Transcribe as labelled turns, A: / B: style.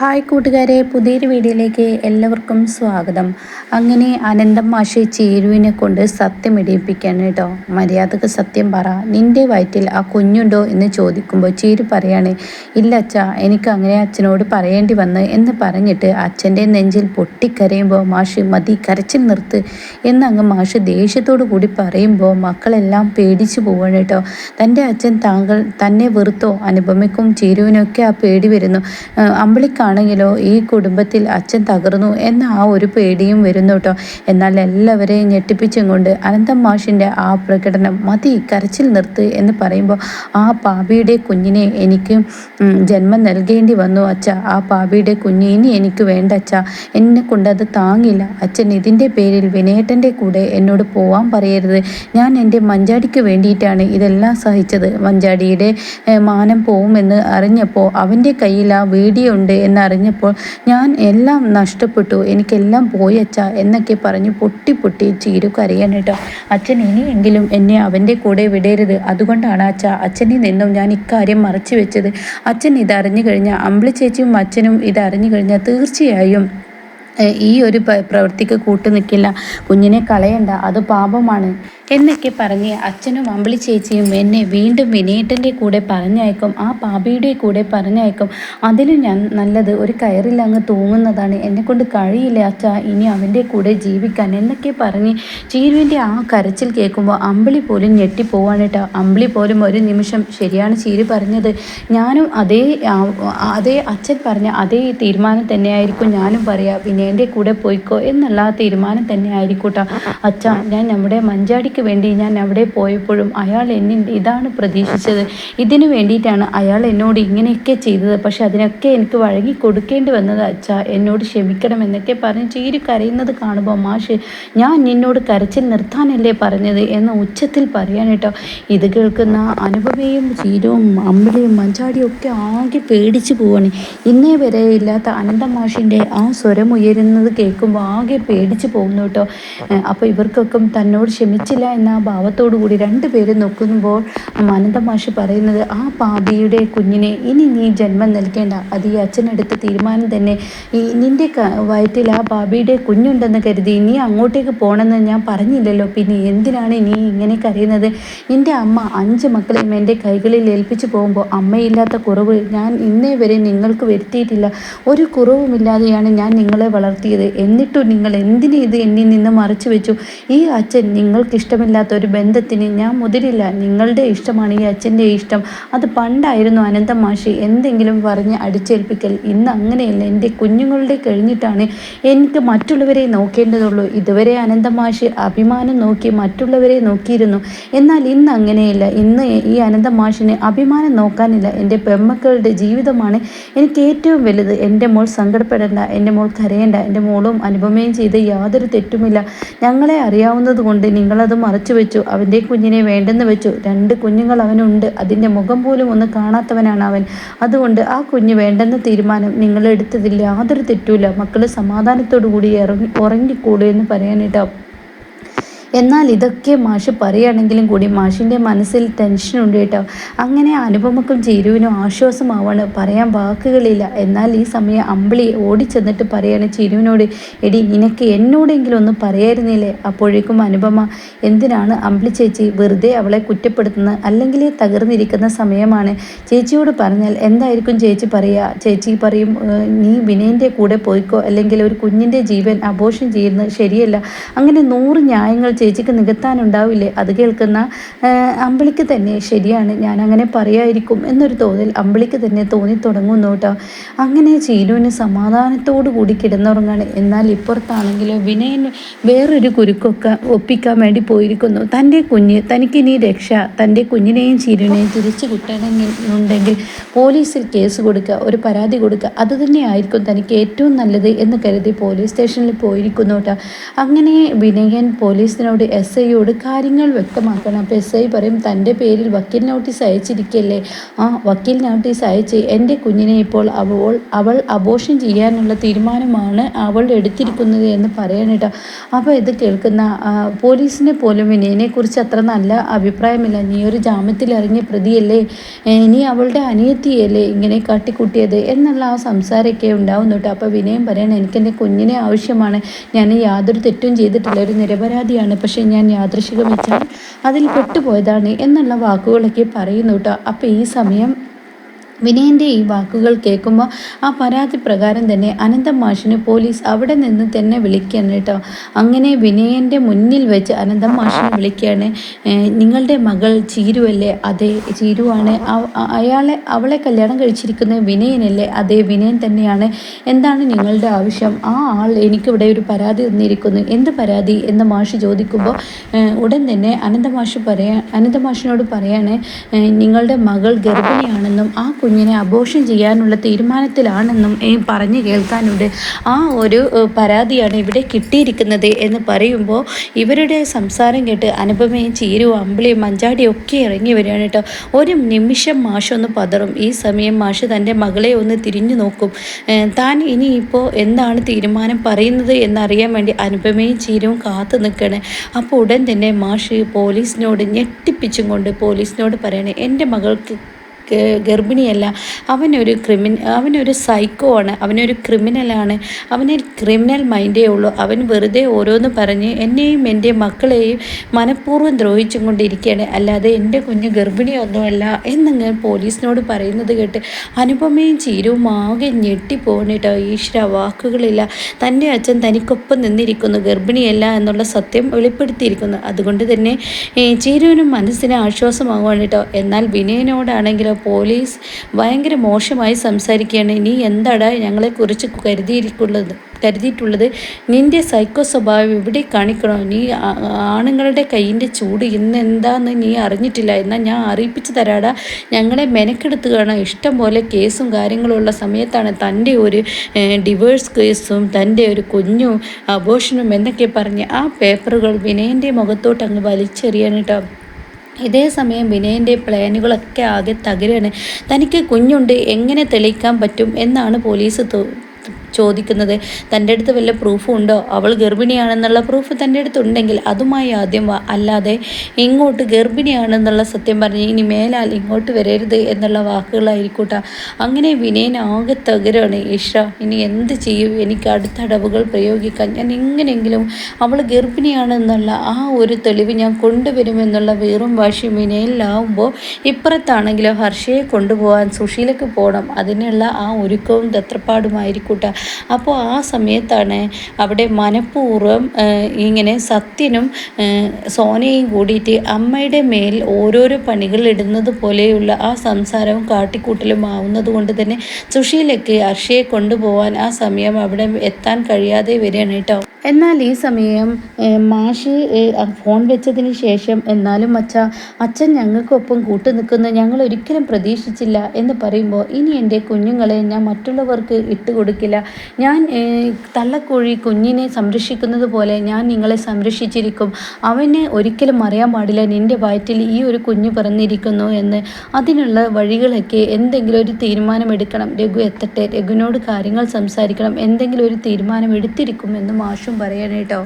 A: Hi കൂട്ടുകാരെ പുതിയൊരു വീഡിയോയിലേക്ക് എല്ലാവർക്കും സ്വാഗതം. അങ്ങനെ അനന്തം മാഷെ ചേരുവിനെ കൊണ്ട് സത്യം ഇടിയിപ്പിക്കാണ് കേട്ടോ. മര്യാദയ്ക്ക് സത്യം പറ. നിന്റെ വയറ്റിൽ ആ കുഞ്ഞുണ്ടോ എന്ന് ചോദിക്കുമ്പോൾ ചേരു പറയാണ് ഇല്ല അച്ഛ എനിക്ക് അങ്ങനെ അച്ഛനോട് പറയേണ്ടി വന്ന് എന്ന് പറഞ്ഞിട്ട് അച്ഛന്റെ നെഞ്ചിൽ പൊട്ടിക്കരയുമ്പോൾ മാഷി മതി കരച്ചിൽ നിർത്ത് എന്നങ്ങ് മാഷ് ദേഷ്യത്തോടു കൂടി പറയുമ്പോൾ മക്കളെല്ലാം പേടിച്ചു പോവാണ് കേട്ടോ. തന്റെ അച്ഛൻ താങ്കൾ തന്നെ വെറുത്തോ അനുപമയ്ക്കും ചേരുവിനൊക്കെ ആ പേടി വരുന്നു. അമ്പിളി ആണെങ്കിലോ ഈ കുടുംബത്തിൽ അച്ഛൻ തകർന്നു എന്ന ആ ഒരു പേടിയും വരുന്നു കേട്ടോ. എന്നാൽ എല്ലാവരെയും ഞെട്ടിപ്പിച്ചും കൊണ്ട് അനന്തം മാഷിന്റെ ആ പ്രകടനം മതി കരച്ചിൽ നിർത്ത് എന്ന് പറയുമ്പോൾ ആ പാപിയുടെ കുഞ്ഞിനെ എനിക്ക് ജന്മം നൽകേണ്ടി വന്നു അച്ഛ. ആ പാപിയുടെ കുഞ്ഞ് ഇനി എനിക്ക് വേണ്ട അച്ഛ. എന്നെ കൊണ്ട് അത് താങ്ങില്ല. അച്ഛൻ ഇതിന്റെ പേരിൽ വിനയേട്ടന്റെ കൂടെ എന്നോട് പോവാൻ പറയരുത്. ഞാൻ എന്റെ മഞ്ചാടിക്ക് വേണ്ടിയിട്ടാണ് ഇതെല്ലാം സഹിച്ചത്. മഞ്ചാടിയുടെ മാനം പോവുമെന്ന് അറിഞ്ഞപ്പോൾ അവന്റെ കയ്യിൽ ആ വീഡിയോ ഉണ്ട് എന്നറിഞ്ഞപ്പോൾ ഞാൻ എല്ലാം നഷ്ടപ്പെട്ടു. എനിക്കെല്ലാം പോയി അച്ച എന്നൊക്കെ പറഞ്ഞ് പൊട്ടി പൊട്ടി ചീരു കരയാൻ കേട്ടോ. അച്ഛൻ ഇനിയെങ്കിലും എന്നെ അവന്റെ കൂടെ വിടരുത്. അതുകൊണ്ടാണ് അച്ഛ അച്ഛനിൽ നിന്നും ഞാൻ ഇക്കാര്യം മറച്ചു വെച്ചത്. അച്ഛൻ ഇതറിഞ്ഞു കഴിഞ്ഞാൽ അമ്പിളി ചേച്ചിയും അച്ഛനും ഇതറിഞ്ഞു കഴിഞ്ഞാൽ തീർച്ചയായും ഈ ഒരു പ്രവൃത്തിക്ക് കൂട്ടു നിൽക്കില്ല കുഞ്ഞിനെ കളയണ്ട. അത് പാപമാണ്. എന്നൊക്കെ പറഞ്ഞ് അച്ഛനും അമ്പിളി ചേച്ചിയും എന്നെ വീണ്ടും വിനയേട്ടന്റെ കൂടെ പറഞ്ഞയക്കും ആ പാപിയുടെ കൂടെ പറഞ്ഞയക്കും. അതിലും ഞാൻ നല്ലത് ഒരു കയറിൽ അങ്ങ് തൂങ്ങുന്നതാണ്. എന്നെക്കൊണ്ട് കഴിയില്ല അച്ഛ ഇനി അവന്റെ കൂടെ ജീവിക്കാൻ എന്നൊക്കെ പറഞ്ഞ് ചീരുവിന്റെ ആ കരച്ചിൽ കേൾക്കുമ്പോൾ അമ്പിളി പോലും ഞെട്ടിപ്പോവാണ് കേട്ടോ. അമ്പിളി പോലും ഒരു നിമിഷം ശരിയാണ് ചീരു പറഞ്ഞത്. ഞാനും അതേ അതേ അച്ഛൻ പറഞ്ഞ അതേ തീരുമാനം തന്നെയായിരിക്കും ഞാനും പറയാം. വിനയന്റെ കൂടെ പോയിക്കോ എന്നുള്ള ആ തീരുമാനം തന്നെ ആയിരിക്കൂട്ടോ അച്ഛ ഞാൻ നമ്മുടെ മഞ്ചാടിക്ക് ജോലിക്ക് വേണ്ടി ഞാൻ അവിടെ പോയപ്പോഴും അയാൾ എന്നെ ഇതാണ് പ്രതീക്ഷിച്ചത്. ഇതിനു വേണ്ടിയിട്ടാണ് അയാൾ എന്നോട് ഇങ്ങനെയൊക്കെ ചെയ്തത്. പക്ഷെ അതിനൊക്കെ എനിക്ക് വഴങ്ങി കൊടുക്കേണ്ടി വന്നത് അച്ഛ എന്നോട് ക്ഷമിക്കണം എന്നൊക്കെ പറഞ്ഞ് ചീരി കരയുന്നത് കാണുമ്പോൾ മാഷ് ഞാൻ നിന്നോട് കരച്ചിൽ നിർത്താനല്ലേ പറഞ്ഞത്? എന്ന് ഉച്ചത്തിൽ പറയാൻ ഇത് കേൾക്കുന്ന അനുപമയും ചീരവും അമ്പിളിയും മഞ്ചാടിയും ഒക്കെ ആകെ പേടിച്ചു പോവാണ്. ഇന്നേ വരെ ഇല്ലാത്ത അനന്തമാഷിന്റെ ആ സ്വരം ഉയരുന്നത് കേൾക്കുമ്പോൾ ആകെ പേടിച്ചു പോകുന്നു കേട്ടോ. അപ്പോൾ ഇവർക്കൊക്കെ തന്നോട് ക്ഷമിച്ചില്ല എന്ന ഭാവത്തോടു കൂടി രണ്ടുപേരും നോക്കുമ്പോൾ മാനന്ദമാഷി പറയുന്നത് ആ പാപിയുടെ കുഞ്ഞിനെ ഇനി നീ ജന്മം നൽകേണ്ട. അത് ഈ അച്ഛനെടുത്ത തീരുമാനം തന്നെ. ഈ നിന്റെ വയറ്റിൽ ആ പാപിയുടെ കുഞ്ഞുണ്ടെന്ന് കരുതി നീ അങ്ങോട്ടേക്ക് പോകണമെന്ന് ഞാൻ പറഞ്ഞില്ലല്ലോ. പിന്നെ എന്തിനാണ് നീ ഇങ്ങനെ കരയുന്നത്? എന്റെ അമ്മ അഞ്ച് മക്കളെയും എന്റെ കൈകളിൽ ഏൽപ്പിച്ചു പോകുമ്പോൾ അമ്മയില്ലാത്ത കുറവ് ഞാൻ ഇന്നേ വരെ നിങ്ങൾക്ക് വരുത്തിയിട്ടില്ല. ഒരു കുറവുമില്ലാതെയാണ് ഞാൻ നിങ്ങളെ വളർത്തിയത്. എന്നിട്ടും നിങ്ങൾ എന്തിനു ഇത് എന്നിൽ നിന്ന് മറച്ചു വെച്ചു? ഈ അച്ഛൻ നിങ്ങൾക്കിഷ്ടമില്ലാത്ത ഒരു ബന്ധത്തിന് ഞാൻ മുതിരില്ല. നിങ്ങളുടെ ഇഷ്ടമാണ് ഈ അച്ഛന്റെ ഇഷ്ടം. അത് പണ്ടായിരുന്നു അനന്ത മാഷി എന്തെങ്കിലും പറഞ്ഞ് അടിച്ചേൽപ്പിക്കൽ. ഇന്ന് അങ്ങനെയല്ല. എന്റെ കുഞ്ഞുങ്ങളുടെ കഴിഞ്ഞിട്ടാണ് എനിക്ക് മറ്റുള്ളവരെ നോക്കേണ്ടതുള്ളൂ. ഇതുവരെ അനന്ത മാഷി അഭിമാനം നോക്കി മറ്റുള്ളവരെ നോക്കിയിരുന്നു. എന്നാൽ ഇന്ന് അങ്ങനെയല്ല. ഇന്ന് ഈ അനന്ത മാഷിന് അഭിമാനം നോക്കാനില്ല. എന്റെ പെമ്മക്കളുടെ ജീവിതമാണ് എനിക്ക് ഏറ്റവും വലുത്. എന്റെ മോൾ സങ്കടപ്പെടേണ്ട എന്റെ മോൾ കരയേണ്ട എന്റെ മോളും അനുപമയും ചെയ്ത് യാതൊരു തെറ്റുമില്ല. ഞങ്ങളെ അറിയാവുന്നത് കൊണ്ട് നിങ്ങളത് മറച്ചു വെച്ചു അവന്റെ കുഞ്ഞിനെ വേണ്ടെന്ന് വെച്ചു. രണ്ട് കുഞ്ഞുങ്ങൾ അവനുണ്ട്. അതിന്റെ മുഖം പോലും ഒന്ന് കാണാത്തവനാണ് അവൻ. അതുകൊണ്ട് ആ കുഞ്ഞ് വേണ്ടെന്ന തീരുമാനം നിങ്ങൾ എടുത്തതിൽ യാതൊരു തെറ്റുമില്ല. മക്കൾ സമാധാനത്തോടു കൂടി ഇറങ്ങി ഉറങ്ങിക്കൂടൂ എന്ന് പറയാനിട്ടോ എന്നാൽ ഇതൊക്കെ മാഷ് പറയുകയാണെങ്കിലും കൂടി മാഷിന്റെ മനസ്സിൽ ടെൻഷൻ ഉണ്ട് കേട്ടോ. അങ്ങനെ അനുപമക്കും ചിരുവിനും ആശ്വാസമാവാണ്. പറയാൻ വാക്കുകളില്ല. എന്നാൽ ഈ സമയം അമ്പിളി ഓടിച്ചെന്നിട്ട് പറയാണ് ചിരുവിനോട് എടി നിനക്ക് എന്നോടെങ്കിലും ഒന്ന് പറയായിരുന്നില്ലേ? അപ്പോഴേക്കും അനുപമ എന്തിനാണ് അമ്പിളി ചേച്ചി വെറുതെ അവളെ കുറ്റപ്പെടുത്തുന്നത്? അല്ലെങ്കിൽ തകർന്നിരിക്കുന്ന സമയമാണ്. ചേച്ചിയോട് പറഞ്ഞാൽ എന്തായിരിക്കും ചേച്ചി പറയുക? ചേച്ചി പറയും നീ വിനയന്റെ കൂടെ പോയിക്കോ. അല്ലെങ്കിൽ ഒരു കുഞ്ഞിന്റെ ജീവൻ അപോഷം ചെയ്യുന്നത് ശരിയല്ല. അങ്ങനെ നൂറ് ന്യായങ്ങൾ ചേച്ചിക്ക് നികത്താനുണ്ടാവില്ലേ? അത് കേൾക്കുന്ന അമ്പിളിക്ക് തന്നെ ശരിയാണ്. ഞാൻ അങ്ങനെ പറയായിരിക്കും എന്നൊരു തോന്നൽ അമ്പിളിക്ക് തന്നെ തോന്നി തുടങ്ങുന്നു കേട്ടോ അങ്ങനെ ചീനുവിന് സമാധാനത്തോടു കൂടി കിടന്നുറങ്ങാണ്. എന്നാൽ ഇപ്പുറത്താണെങ്കിലോ വിനയൻ വേറൊരു കുരുക്കൊക്കെ ഒപ്പിക്കാൻ വേണ്ടി പോയിരിക്കുന്നു. തന്റെ കുഞ്ഞ് തനിക്കിനി രക്ഷ തന്റെ കുഞ്ഞിനെയും ചീരുവിനെയും തിരിച്ചു കിട്ടണമെന്നുണ്ടെങ്കിൽ പോലീസിൽ കേസ് കൊടുക്കുക ഒരു പരാതി കൊടുക്കുക അത് തന്നെയായിരിക്കും തനിക്ക് ഏറ്റവും നല്ലത് എന്ന് കരുതി പോലീസ് സ്റ്റേഷനിൽ പോയിരിക്കുന്നു കേട്ടോ അങ്ങനെ വിനയൻ പോലീസിനോട് പോലീസിനോട് എസ് ഐയോട് കാര്യങ്ങൾ വ്യക്തമാക്കണം. അപ്പോൾ എസ് ഐ പറയും തന്റെ പേരിൽ വക്കീൽ നോട്ടീസ് അയച്ചിരിക്കല്ലേ? ആ വക്കീൽ നോട്ടീസ് അയച്ച് എന്റെ കുഞ്ഞിനെ ഇപ്പോൾ അവൾ അവൾ അബോഷൻ ചെയ്യാനുള്ള തീരുമാനമാണ് അവൾ എടുത്തിരിക്കുന്നത് എന്ന് പറയണേട്ടോ അപ്പോൾ ഇത് കേൾക്കുന്ന പോലീസിനെ പോലും വിനയനെക്കുറിച്ച് അത്ര നല്ല അഭിപ്രായമില്ല. നീ ഒരു ജാമ്യത്തിൽ ഇറങ്ങിയ പ്രതിയല്ലേ നീ അവളുടെ അനിയത്തിയല്ലേ ഇങ്ങനെ കാട്ടിക്കൂട്ടിയത്? എന്നുള്ള ആ സംസാരമൊക്കെ ഉണ്ടാവുന്നു കേട്ടോ അപ്പോൾ വിനയം പറയണം എനിക്കെന്റെ കുഞ്ഞിനെ ആവശ്യമാണ്. ഞാൻ യാതൊരു തെറ്റും ചെയ്തിട്ടില്ല. ഒരു നിരപരാധിയാണ്. പക്ഷേ ഞാൻ യാദൃശികം വെച്ചാൽ അതിൽ പെട്ടുപോയതാണ് എന്നുള്ള വാക്കുകളൊക്കെ പറയുന്നു കേട്ടോ. അപ്പോൾ ഈ സമയം വിനയന്റെ ഈ വാക്കുകൾ കേൾക്കുമ്പോൾ ആ പരാതി പ്രകാരം തന്നെ അനന്തം മാഷിന് പോലീസ് അവിടെ നിന്ന് തന്നെ വിളിക്കുകയാണ് കേട്ടോ. അങ്ങനെ വിനയന്റെ മുന്നിൽ വെച്ച് അനന്തം മാഷിനെ വിളിക്കുകയാണ്. നിങ്ങളുടെ മകൾ ചീരുവല്ലേ? അതെ ചീരുവാണ്. അയാളെ അവളെ കല്യാണം കഴിച്ചിരിക്കുന്ന വിനയനല്ലേ? അതെ വിനയൻ തന്നെയാണ്. എന്താണ് നിങ്ങളുടെ ആവശ്യം? ആ ആൾ എനിക്കിവിടെ ഒരു പരാതി തന്നിരിക്കുന്നു. എന്ത് പരാതി? എന്ന് മാഷ് ചോദിക്കുമ്പോൾ ഉടൻ തന്നെ അനന്തമാഷ് പറയാ അനന്തമാഷിനോട് പറയാണ് നിങ്ങളുടെ മകൾ ഗർഭിണിയാണെന്നും ആ കുഞ്ഞിനെ അബോഷൻ ചെയ്യാനുള്ള തീരുമാനത്തിലാണെന്നും പറഞ്ഞു കേൾക്കാനുണ്ട്. ആ ഒരു പരാതിയാണ് ഇവിടെ കിട്ടിയിരിക്കുന്നത് എന്ന് പറയുമ്പോൾ ഇവരുടെ സംസാരം കേട്ട് അനുപമയും ചീരും അമ്പിളിയും മഞ്ചാടിയും ഒക്കെ ഇറങ്ങി വരികയാണ് കേട്ടോ. ഒരു നിമിഷം മാഷ ഒന്ന് പതറും. ഈ സമയം മാഷ് തന്റെ മകളെ ഒന്ന് തിരിഞ്ഞു നോക്കും. താൻ ഇനിയിപ്പോൾ എന്താണ് തീരുമാനം പറയുന്നത് എന്നറിയാൻ വേണ്ടി അനുപമയും ചീരവും കാത്തു നിൽക്കണേ അപ്പോൾ ഉടൻ തന്നെ മാഷ് പോലീസിനോട് ഞെട്ടിപ്പിച്ചും കൊണ്ട് പോലീസിനോട് പറയണേ എന്റെ മകൾക്ക് ഗർഭിണിയല്ല. അവനൊരു ക്രിമിൻ അവനൊരു സൈക്കോ ആണ്. അവനൊരു ക്രിമിനലാണ് അവന് ക്രിമിനൽ മൈൻഡേ ഉള്ളൂ. അവൻ വെറുതെ ഓരോന്ന് പറഞ്ഞ് എന്നെയും എന്റെ മക്കളെയും മനഃപൂർവം ദ്രോഹിച്ചും കൊണ്ടിരിക്കുകയാണ്. അല്ലാതെ എന്റെ കുഞ്ഞ് ഗർഭിണിയൊന്നുമല്ല എന്നങ്ങ് പോലീസിനോട് പറയുന്നത് കേട്ട് അനുപമയും ചീരവും ആകെ ഞെട്ടിപ്പോകണിട്ടോ ഈശ്വര വാക്കുകളില്ല. തന്റെ അച്ഛൻ തനിക്കൊപ്പം നിന്നിരിക്കുന്നു. ഗർഭിണിയല്ല എന്നുള്ള സത്യം വെളിപ്പെടുത്തിയിരിക്കുന്നു. അതുകൊണ്ട് തന്നെ ചീരുവിനും മനസ്സിന് ആശ്വാസമാകുവാണ് കേട്ടോ. എന്നാൽ വിനയനോടാണെങ്കിലോ പോലീസ് ഭയങ്കര മോശമായി സംസാരിക്കുകയാണ്. നീ എന്താടാ ഞങ്ങളെക്കുറിച്ച് കരുതിയിരിക്കുള്ളത്? കരുതിയിട്ടുള്ളത് നിന്റെ സൈക്കോ സ്വഭാവം ഇവിടെ കാണിക്കണോ? നീ ആണുങ്ങളുടെ കയ്യിന്റെ ചൂട് ഇന്ന് എന്താന്ന് നീ അറിഞ്ഞിട്ടില്ല. എന്നാൽ ഞാൻ അറിയിപ്പിച്ച് തരാടാ. ഞങ്ങളെ മെനക്കെടുത്ത് കാണാം ഇഷ്ടം പോലെ കേസും കാര്യങ്ങളും ഉള്ള സമയത്താണ് തന്റെ ഒരു ഡിവേഴ്സ് കേസും തന്റെ ഒരു കുഞ്ഞും അബോഷനും എന്നൊക്കെ പറഞ്ഞ് ആ പേപ്പറുകൾ വിനയന്റെ മുഖത്തോട്ട് അങ്ങ് വലിച്ചെറിയാൻ കേട്ടോ. ഇതേ സമയം വിനയന്റെ പ്ലാനുകളൊക്കെ ആകെ തകരാണ്. തനിക്ക് കുഞ്ഞുണ്ട് എങ്ങനെ തെളിയിക്കാൻ പറ്റും? എന്നാണ് പോലീസ് ചോദിക്കുന്നത് തന്റെ അടുത്ത് വല്ല പ്രൂഫും ഉണ്ടോ? അവൾ ഗർഭിണിയാണെന്നുള്ള പ്രൂഫ് തന്റെ അടുത്തുണ്ടെങ്കിൽ അതുമായി ആദ്യം അല്ലാതെ ഇങ്ങോട്ട് ഗർഭിണിയാണെന്നുള്ള സത്യം പറഞ്ഞ് ഇനി മേലാൽ ഇങ്ങോട്ട് വരരുത് എന്നുള്ള വാക്കുകളായിരിക്കൂട്ട. അങ്ങനെ വിനയൻ ആകെ തകരാണ്. ഇഷ ഇനി എന്ത് ചെയ്യും? എനിക്ക് അടുത്ത അടവുകൾ പ്രയോഗിക്കാൻ ഞാൻ എങ്ങനെയെങ്കിലും അവൾ ഗർഭിണിയാണെന്നുള്ള ആ ഒരു തെളിവ് ഞാൻ കൊണ്ടുവരുമെന്നുള്ള വീറും വാശിയും വിനയനിലാവുമ്പോൾ ഇപ്പുറത്താണെങ്കിലോ ഹർഷയെ കൊണ്ടുപോകാൻ സുഷീലക്ക് പോകണം. അതിനുള്ള ആ ഒരുക്കവും തത്രപ്പാടുമായിരിക്കൂട്ട. അപ്പോൾ ആ സമയത്താണ് അവിടെ മനഃപൂർവം ഇങ്ങനെ സത്യനും സോനയും കൂടിയിട്ട് അമ്മയുടെ മേൽ ഓരോരോ പണികൾ ഇടുന്നത് പോലെയുള്ള ആ സംസാരവും കാട്ടിക്കൂട്ടലും ആവുന്നത് കൊണ്ട് തന്നെ സുഷീലയ്ക്ക് അർഷയെ കൊണ്ടുപോകാൻ ആ സമയം അവിടെ എത്താൻ കഴിയാതെ വരികയാണ് കേട്ടോ. എന്നാൽ ഈ സമയം മാഷ് ഫോൺ വെച്ചതിന് ശേഷം എന്നാലും അച്ഛ അച്ഛൻ ഞങ്ങൾക്കൊപ്പം കൂട്ടു നിൽക്കുന്ന ഞങ്ങൾ ഒരിക്കലും പ്രതീക്ഷിച്ചില്ല എന്ന് പറയുമ്പോൾ ഇനി എന്റെ കുഞ്ഞുങ്ങളെ ഞാൻ മറ്റുള്ളവർക്ക് ഇട്ടുകൊടുക്കില്ല ഞാൻ തള്ളക്കോഴി കുഞ്ഞിനെ സംരക്ഷിക്കുന്നത് പോലെ ഞാൻ നിങ്ങളെ സംരക്ഷിച്ചിരിക്കും. അവനെ ഒരിക്കലും അറിയാൻ പാടില്ല. നിന്റെ വയറ്റിൽ ഈ ഒരു കുഞ്ഞ് പിറന്നിരിക്കുന്നു എന്ന് അതിനുള്ള വഴികളൊക്കെ എന്തെങ്കിലും ഒരു തീരുമാനമെടുക്കണം. രഘു എത്തട്ടെ. രഘുവിനോട് കാര്യങ്ങൾ സംസാരിക്കണം. എന്തെങ്കിലും ഒരു തീരുമാനം എടുത്തിരിക്കുമെന്ന് മാഷും പറയണേട്ടോ